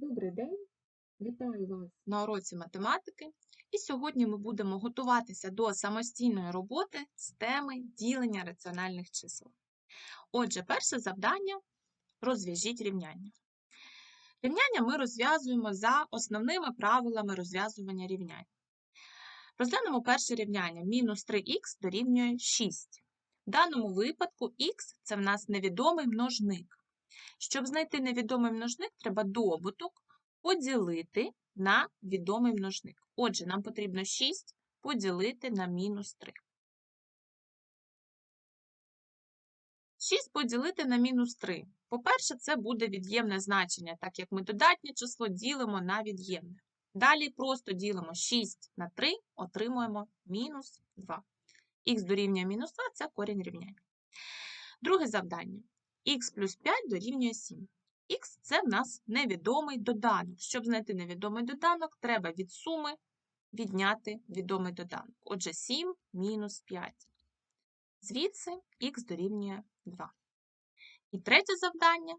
Добрий день, вітаю вас на уроці математики. І сьогодні ми будемо готуватися до самостійної роботи з теми ділення раціональних чисел. Отже, перше завдання розв'яжіть рівняння. Рівняння ми розв'язуємо за основними правилами розв'язування рівнянь. Розглянемо перше рівняння. Мінус 3х дорівнює 6. В даному випадку х це в нас невідомий множник. Щоб знайти невідомий множник, треба добуток поділити на відомий множник. Отже, нам потрібно 6 поділити на мінус 3. 6 поділити на мінус 3. По-перше, це буде від'ємне значення, так як ми додатнє число ділимо на від'ємне. Далі просто ділимо 6 на 3, отримуємо мінус 2. Х дорівнює мінус 2 це корінь рівняння. Друге завдання х плюс 5 дорівнює 7. Х це в нас невідомий доданок. Щоб знайти невідомий доданок, треба від суми відняти відомий доданок. Отже, 7 мінус 5. Звідси х дорівнює 2. І третє завдання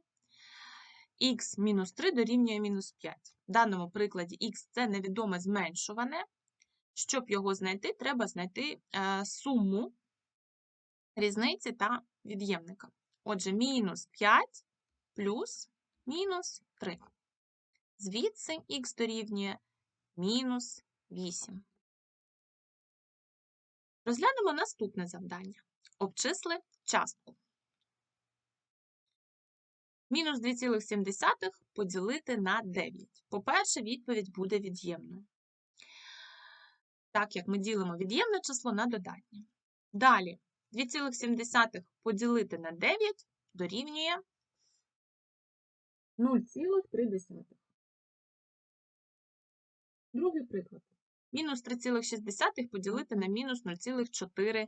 х мінус 3 дорівнює мінус 5. В даному прикладі х це невідоме зменшуване. Щоб його знайти, треба знайти е, суму різниці та від'ємника. Отже, мінус 5 плюс мінус 3. Звідси х дорівнює мінус 8. Розглянемо наступне завдання. Обчисли частку. Мінус 2,7 поділити на 9. По-перше, відповідь буде від'ємною. Так як ми ділимо від'ємне число на додатнє. Далі 2,7 поділити на 9 дорівнює 0,3. Другий приклад. Мінус 3,6 поділити на мінус 0,4.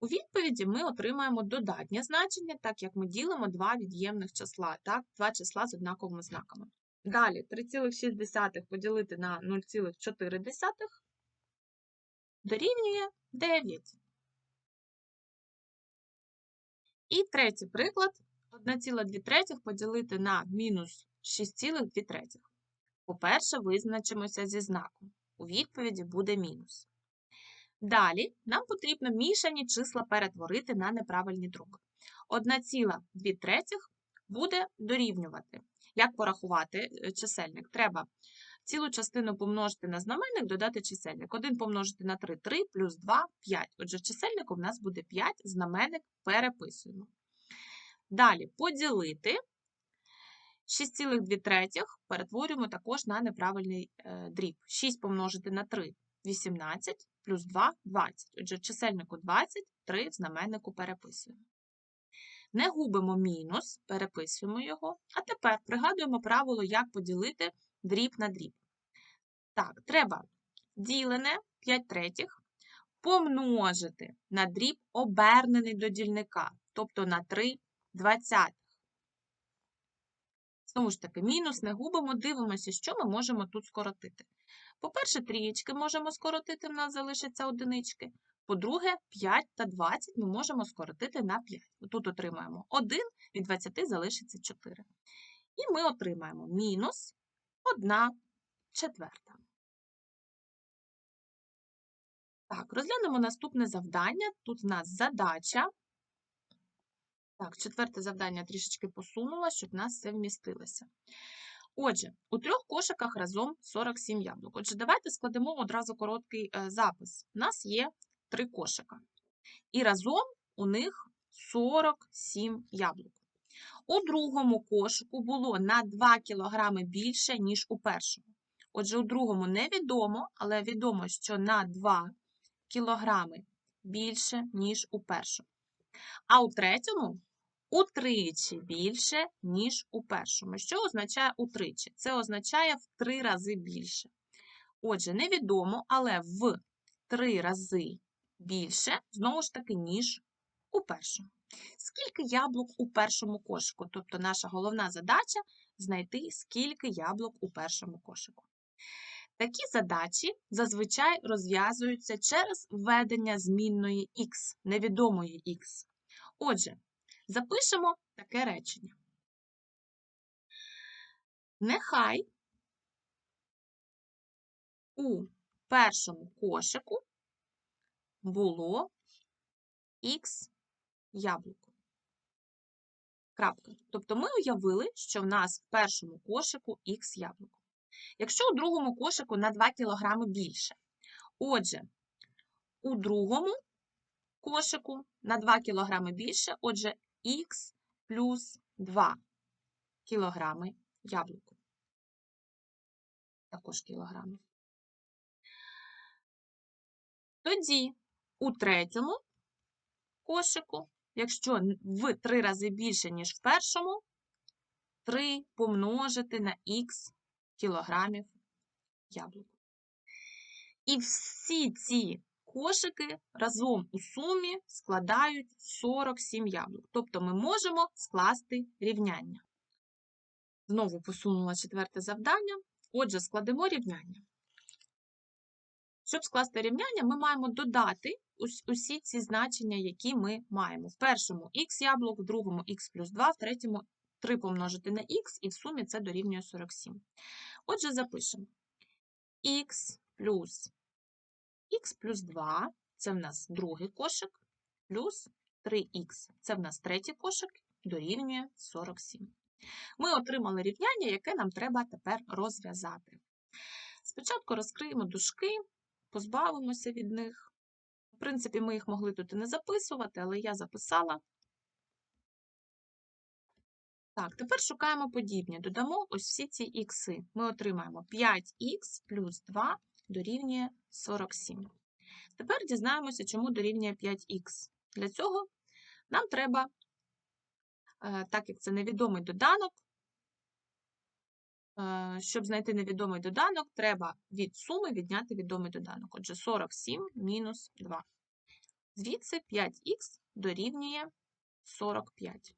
У відповіді ми отримаємо додатнє значення, так як ми ділимо два від'ємних числа, так, два числа з однаковими знаками. Далі 3,6 поділити на 0,4 дорівнює 9. І третій приклад 1,2 поділити на мінус 6,2. По-перше, визначимося зі знаком. У відповіді буде мінус. Далі нам потрібно мішані числа перетворити на неправильні дроби. 1,2 буде дорівнювати. Як порахувати е, чисельник? Треба цілу частину помножити на знаменник, додати чисельник. 1 помножити на 3 3 плюс 2 5. Отже, чисельник у нас буде 5, знаменник переписуємо. Далі поділити 6,2 перетворюємо також на неправильний е, дріб. 6 помножити на 3 18 плюс 2 20. Отже, чисельнику 20, 3 в знаменнику переписуємо. Не губимо мінус, переписуємо його. А тепер пригадуємо правило, як поділити дріб на дріб. Так, треба ділене 5 третіх помножити на дріб обернений до дільника, тобто на 3 двадцятих. Знову ж таки, мінус не губимо, дивимося, що ми можемо тут скоротити. По-перше, трієчки можемо скоротити, в нас залишаться одинички. По-друге, 5 та 20 ми можемо скоротити на 5. Тут отримаємо 1, від 20 залишиться 4. І ми отримаємо мінус 1 четверта. Так, розглянемо наступне завдання. Тут в нас задача. Так, четверте завдання трішечки посунула, щоб в нас все вмістилося. Отже, у трьох кошиках разом 47 яблук. Отже, давайте складемо одразу короткий е, запис. У нас є три кошика. І разом у них 47 яблук. У другому кошику було на 2 кг більше, ніж у першому. Отже, у другому невідомо, але відомо, що на 2 кг більше, ніж у першому. А у третьому утричі більше, ніж у першому. Що означає утричі? Це означає в три рази більше. Отже, невідомо, але в три рази більше, знову ж таки, ніж у першому. Скільки яблук у першому кошику? Тобто наша головна задача знайти, скільки яблук у першому кошику. Такі задачі зазвичай розв'язуються через введення змінної х, невідомої х. Отже, запишемо таке речення. Нехай у першому кошику було х яблуко. Крапка. Тобто ми уявили, що в нас в першому кошику х яблуко. Якщо у другому кошику на 2 кг більше. Отже, у другому кошику на 2 кг більше, отже, х плюс 2 кг яблуко. Також кілограми. Тоді у третьому кошику, якщо в 3 рази більше, ніж в першому, 3 помножити на х кілограмів яблук. І всі ці кошики разом у сумі складають 47 яблук. Тобто ми можемо скласти рівняння. Знову посунула четверте завдання. Отже, складемо рівняння. Щоб скласти рівняння, ми маємо додати усі ці значення, які ми маємо. В першому х яблук, в другому х плюс 2, в третьому 3 помножити на х, і в сумі це дорівнює 47. Отже, запишемо х плюс х плюс 2 це в нас другий кошик, плюс 3х це в нас третій кошик, дорівнює 47. Ми отримали рівняння, яке нам треба тепер розв'язати. Спочатку розкриємо дужки, позбавимося від них. В принципі, ми їх могли тут і не записувати, але я записала. Так, тепер шукаємо подібні. Додамо ось всі ці ікси. Ми отримаємо 5х плюс 2 дорівнює 47. Тепер дізнаємося, чому дорівнює 5х. Для цього нам треба, е, так як це невідомий доданок, е, щоб знайти невідомий доданок, треба від суми відняти відомий доданок. Отже, 47 мінус 2. Звідси 5х дорівнює 45.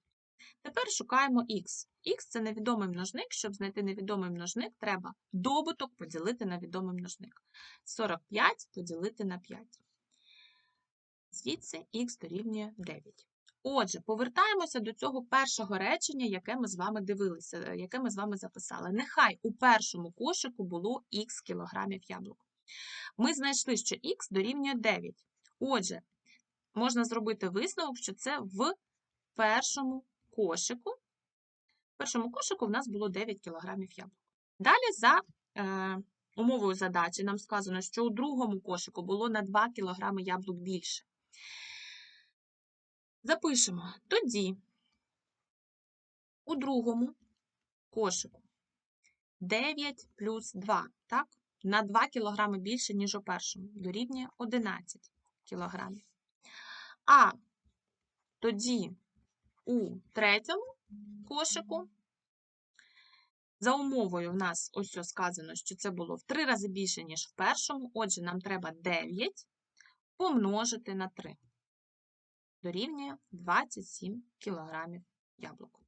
Тепер шукаємо х. Х це невідомий множник. Щоб знайти невідомий множник, треба добуток поділити на відомий множник. 45 поділити на 5. Звідси х дорівнює 9. Отже, повертаємося до цього першого речення, яке ми з вами дивилися, яке ми з вами записали. Нехай у першому кошику було х кілограмів яблук. Ми знайшли, що х дорівнює 9. Отже, можна зробити висновок, що це в першому кошику. В першому кошику в нас було 9 кг яблук. Далі, за е, умовою задачі, нам сказано, що у другому кошику було на 2 кг яблук більше. Запишемо тоді у другому кошику 9 плюс 2, так? На 2 кг більше, ніж у першому, дорівнює 11 кг. А тоді у третьому кошику. За умовою в нас ось сказано, що це було в 3 рази більше, ніж в першому. Отже, нам треба 9 помножити на 3. Дорівнює 27 кг яблук.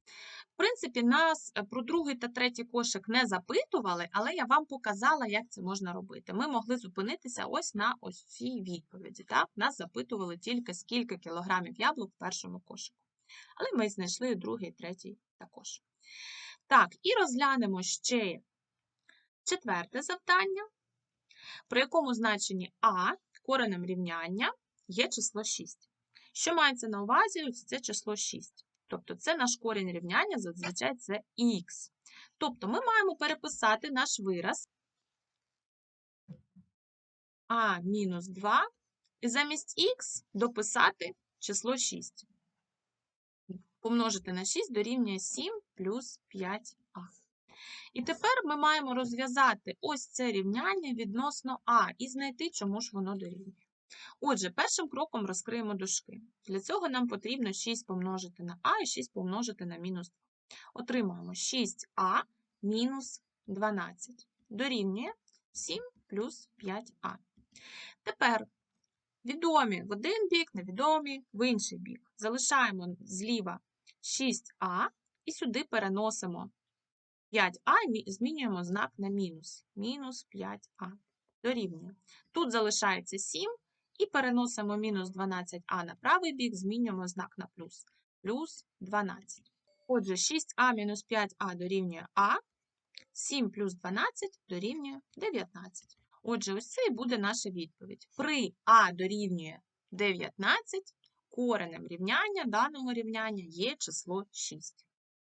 В принципі, нас е, про другий та третій кошик не запитували, але я вам показала, як це можна робити. Ми могли зупинитися ось на ось цій відповіді. Так? Нас запитували тільки скільки кілограмів яблук в першому кошику. Але ми знайшли другий, третій також. Так, і розглянемо ще четверте завдання, при якому значенні А коренем рівняння є число 6. Що мається на увазі? Це число 6. Тобто це наш корінь рівняння, зазвичай це х. Тобто ми маємо переписати наш вираз а мінус 2 і замість х дописати число 6 помножити на 6 дорівнює 7 плюс 5а. І тепер ми маємо розв'язати ось це рівняння відносно А і знайти, чому ж воно дорівнює. Отже, першим кроком розкриємо дужки. Для цього нам потрібно 6 помножити на А і 6 помножити на мінус 2. Отримаємо 6а мінус 12. Дорівнює 7 плюс 5а. Тепер відомі в один бік, невідомі в інший бік. Залишаємо зліва 6а, і сюди переносимо 5а і змінюємо знак на мінус. Мінус 5а. Дорівнює. Тут залишається 7, і переносимо мінус 12а на правий бік, змінюємо знак на плюс. Плюс 12. Отже, 6а мінус 5а дорівнює А. 7 плюс 12 дорівнює 19. Отже, ось це і буде наша відповідь. При А дорівнює 19 коренем рівняння даного рівняння є число 6.